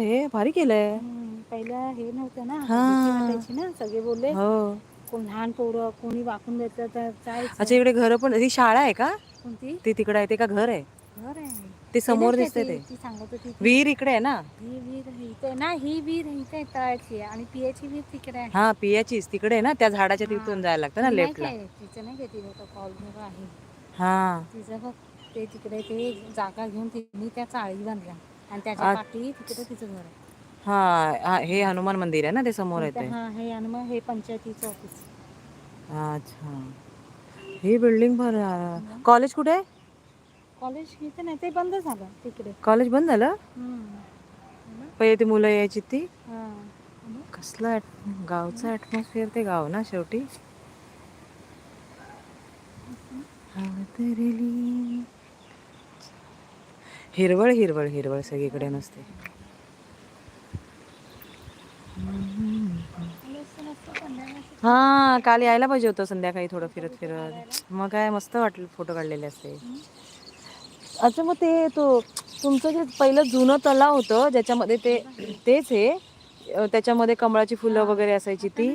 हे भारी केलंय. हम्म पहिला हे नव्हतं ना. हा. भीती वाटायची ना सगळे बोलले. हो. कोण लहान पोरं कोणी वाकून घेतलं तर अच्छा इकडे घर पण ही शाळा आहे का? कोणती? ती तिकडे आहे ते का घर आहे? घर आहे. ते नाही समोर काय दिसतंय ती- ते. ती सांगत होती ती. विहीर इकडे आहे ना? ही विहीर इथे ना ही विहीर इथे तळाची. आहे आणि पियाची विहीर तिकडे आहे. हा पियाचीच तिकडे आहे ना त्या झाडाच्या हा. तिथून जायला लागतं ना ती नाही लेफ्टला काय, तिचं नाही घेतली होतं कॉल आहे. हा. तिचं बघ ते तिकडे ते जागा घेऊन तिने त्या चाळी बांधल्या. आणि त्याच्या पाठी तिकडे तिचं घर आहे. हा हा, हे हनुमान मंदिर आहे ना ते समोर येते हा हे आणि मग हे पंचायतीचं ऑफिस अच्छा. ही बिल्डिंग पण कॉलेज कुठे आहे? कॉलेज इथे नाही ते बंद झालं तिकडे. कॉलेज बंद झालं? हम्म. पहिले ती मुलं यायची ती? हा. कसलं ॲट- गावचं ॲटमॉस्फिअर ते गाव ना शेवटी. हवा तेरेली. हिरवळ हिरवळ हिरवळ सगळीकडे नसते. हा काल यायला पाहिजे होतं संध्याकाळी थोडं फिरत फिरत. मग काय मस्त वाटलं फोटो काढलेले असते. अच्छा मग ते तो तुमचं जे पहिलं जुनं तलाव होतं ज्याच्यामध्ये ते तेच हे त्याच्यामध्ये कमळाची फुलं वगैरे असायची ती?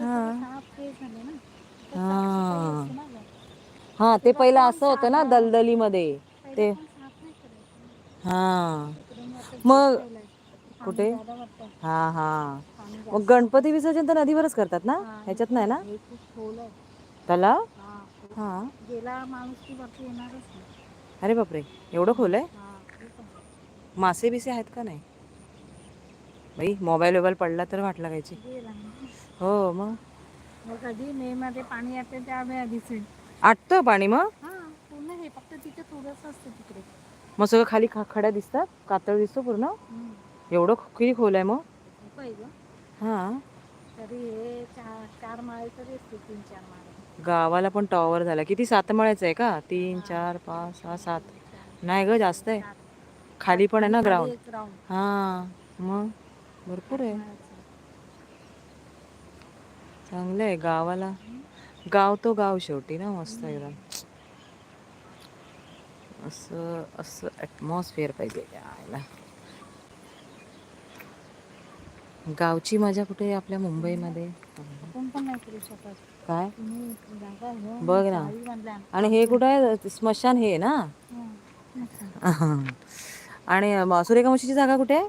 हा. हे हा. हा ते पहिलं असं होतं ना दलदलीमध्ये. ते पहिलं पण साफ नाही करायचं हा. मग? कुठे. हा हा. मग. गणपती विसर्जन तर नदीवरच करतात ना? ह्याच्यात नाही ना? तलाव? हा. अरे बापरे एवढं खोल आहे? हा. मासे बिसे आहेत का नाही? बाई मोबाईल वोबाईल पडला तर वाट लागायची. हो मग? कधी? मे मध्ये पाणी येते त्यावेळी आटतं पाणी मग? हा पूर्ण हे फक्त तिथे थोडंसं असतं तिकडे. मग सगळं खाली ख खड्या दिसतात कातळ दिसतो पूर्ण. एवढं किती खोल आहे मग? हां. तरी हे चार चार तीन चार गावाला पण टॉवर झाला. किती सात माळ्याचं आहे का? तीन चार पाच सहा सात. नाही ग जास्त आहे. खाली पण आहे ना ग्राउंड हां. मग? भरपूर आहे. चांगलं आहे गावाला. गाव तो गाव शेवटी ना मस्त एकदम. असं असं ॲटमॉस्फिअर पाहिजे यायला गावची मजा कुठे आहे आपल्या मुंबईमध्ये? काय? घेऊन बघ ना. आणि हे कुठं आहे? स्मशान हे ना? हं. आणि सुरेखा मावशीची जागा कुठे आहे?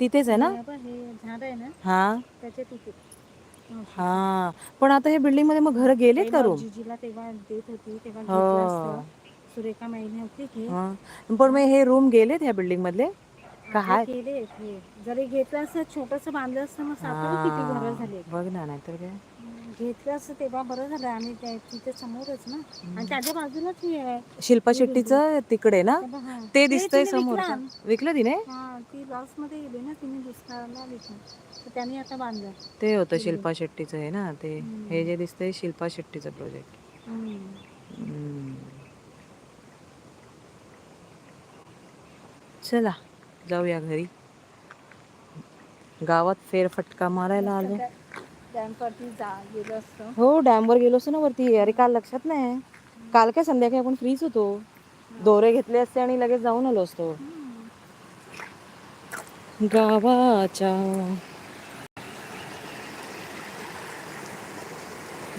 तिथेच आहे ना? हे हे. हां हं. हां. पण आता हे बिल्डिंगमध्ये मग घर गेलेत हे. का रूम सुरेखा महिने होती की हां. पण मग हे रूम गेलेत ह्या बिल्डिंग मधले? का हे हाय? केले हे. जरी घेतलं असतं छोटस बांधलं असतं मग सापडून किती घरं झाली? बघ ना नाहीतर काय? घेतलं असतं तेव्हा बरं झालं. आणि त्या- तिथे समोरच ना. आणि त्याच्या बाजूलाच हे आहे. शिल्पा शेट्टीचं तिकडे ना? तेव्हा हा. ते दिसतंय तिने समोर विकला. विकलं तिने? हा ती लॉसमध्ये गेली ना तिने दुष्काळाला विकून तर त्यांनी आता बांधलं. ते होतं शिल्पा शेट्टीचं आहे ना ते. हे जे दिसतंय शिल्पा शेट्टीचं प्रोजेक्ट हम्म. चला जाऊया घरी. गावात फेरफटका मारायला आलो डॅमवरती जा गेलं असतं. हो डॅमवर गेलो असतो ना वरती. अरे काल लक्षात नाही. काल काय संध्याकाळी आपण फ्रीच होतो. दोरे घेतले असते आणि लगेच जाऊन आलो असतो. गावाच्या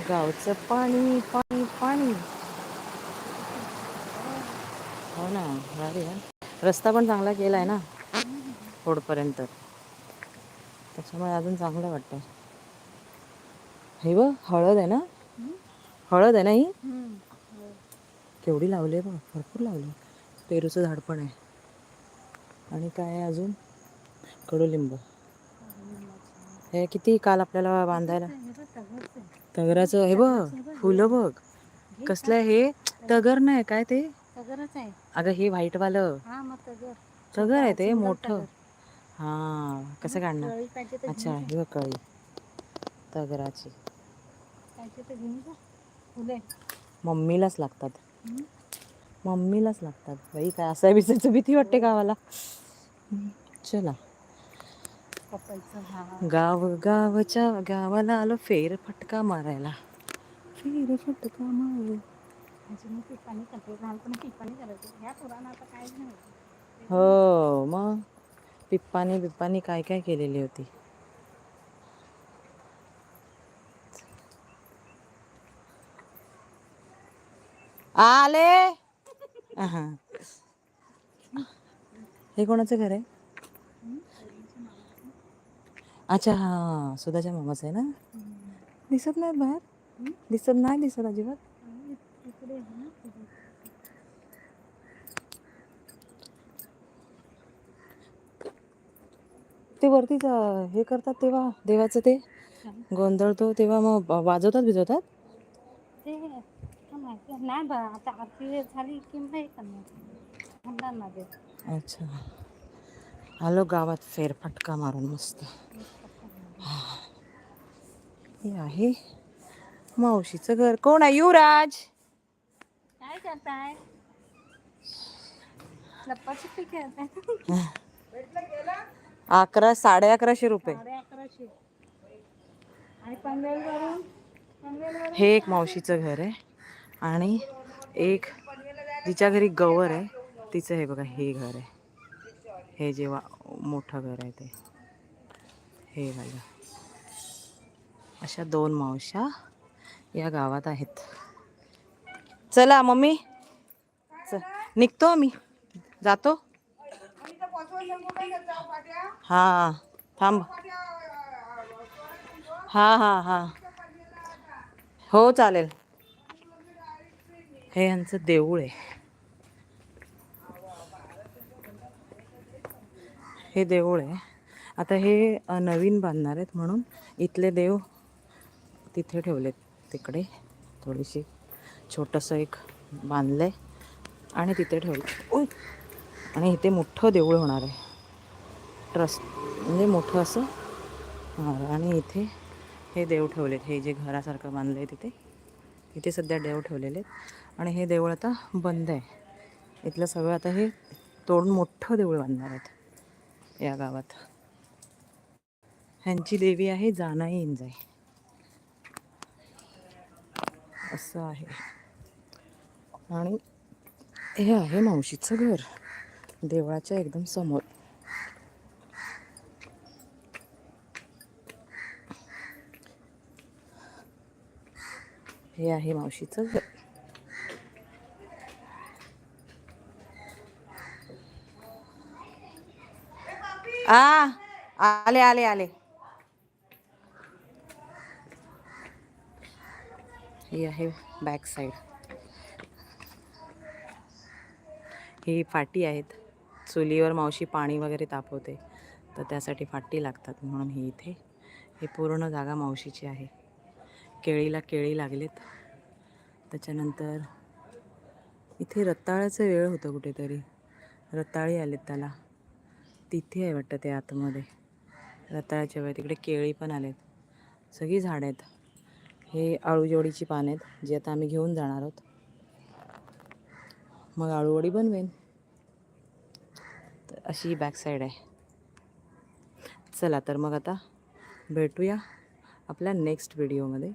गावचं पाणी पाणी पाणी. हो ना. रस्ता पण चांगला केला आहे ना रोडपर्यंत. त्याच्यामुळे अजून चांगलं वाटतं हे बघ हळद आहे ना? हळद आहे ना ही? केवढी लावली आहे बघ भरपूर लावली पेरूचं झाड पण आहे. आणि काय आहे अजून? कडुलिंब. हे किती काल आपल्याला बांधायला? आहे. तगराचं हे बघ फुलं बघ. कसलं आहे हे? तगर नाही काय ते? तगरच आहे. अगं हे हा मग तगर. तगर आहे ते मोठं. हां कसं काढणार? अच्छा हे कळी. तगराची. मम्मीलाच लागतात. मम्मीलाच लागतात. बाई काय असं बिसायचं भीती वाटते गावाला? चला. गाव गावच्या गावाला आलो फेर फटका मारायला. फेर फटका मारू. अजून पिकाने करते लहानपणी पिकाने करायचे ह्या पुराण आता काहीच नाही होत. हो मग? पिप्पानी बिप्पानी काय काय केलेली होती? आले! हा हे कोणाचं घर आहे? अच्छा हा सुधाच्या मामाचं आहे ना? दिसत नाहीत बाहेर? दिसत नाही दिसत अजिबात? ना. ते वरती हे करतात तेव्हा देवाचं ते गोंधळतो तेव्हा मग वाजवतात भिजवतात? ते माहिती? नाही बा आता आरती झाली की नाही करणार. म्हणणार ना ते. अच्छा. आलो गावात फेरफटका मारून मस्त. हे आहे मावशीचं घर. कोण आहे? युवराज! काय करताय लप्पाछपी खेळताय अकरा साडे अकराशे रुपये. साडे अकराशे. आणि पनवेलवरून पनवेलवरून हे एक मावशीचं घर आहे. आणि एक जिच्या घरी गवर आहे. तिचं हे बघा हे घर आहे. हे जेव्हा मोठं घर आहे ते. हे बघा. अशा दोन मावश्या या गावात आहेत. चला मम्मी. च निघतो आम्ही. जातो. हां थांब. हां हां हां. हो चालेल. हे यांचं देऊळ आहे. हे देऊळ आहे. आता हे नवीन बांधणार आहेत म्हणून इथले देव तिथे ठेवलेत तिकडे थोडीशी. छोटंसं एक बांधलं आहे आणि तिथे ठेवलं. उय! आणि इथे मोठं देऊळ होणार आहे. ट्रस्ट म्हणजे मोठं असं होणार आणि इथे हे देव ठेवलेत. हे जे घरासारखं बांधलं आहे तिथे इथे सध्या देव ठेवलेले आहेत. आणि हे देऊळ आता बंद आहे. इथलं सगळं आता हे तोडून मोठं देऊळ बांधणार आहेत या गावात. ह्यांची देवी आहे जानाई इंजाई. असं आहे. आणि हे आहे मावशीचं घर. देवळाच्या एकदम समोर. हे आहे मावशीचं घर. आ आले आले आले. हे आहे बॅक साईड ही फाटी आहेत. चुलीवर मावशी पाणी वगैरे तापवते. तर त्यासाठी फाटी लागतात म्हणून ही इथे. ही पूर्ण जागा मावशीची आहे. केळीला केळी लागलेत. त्याच्यानंतर इथे रताळ्याचं वेळ होतं कुठेतरी. रताळी आलेत त्याला. तिथे आहे वाटतं ते आतमध्ये. रताळ्याच्या वेळ तिकडे केळी पण आलेत. सगळी झाडं आहेत. हे आळूजोडीची पानं आहेत जी आता आम्ही घेऊन जाणार आहोत. मग आळूवडी बनवेन. तर अशी बॅक साईड आहे. चला तर मग आता भेटूया आपल्या नेक्स्ट व्हिडिओमध्ये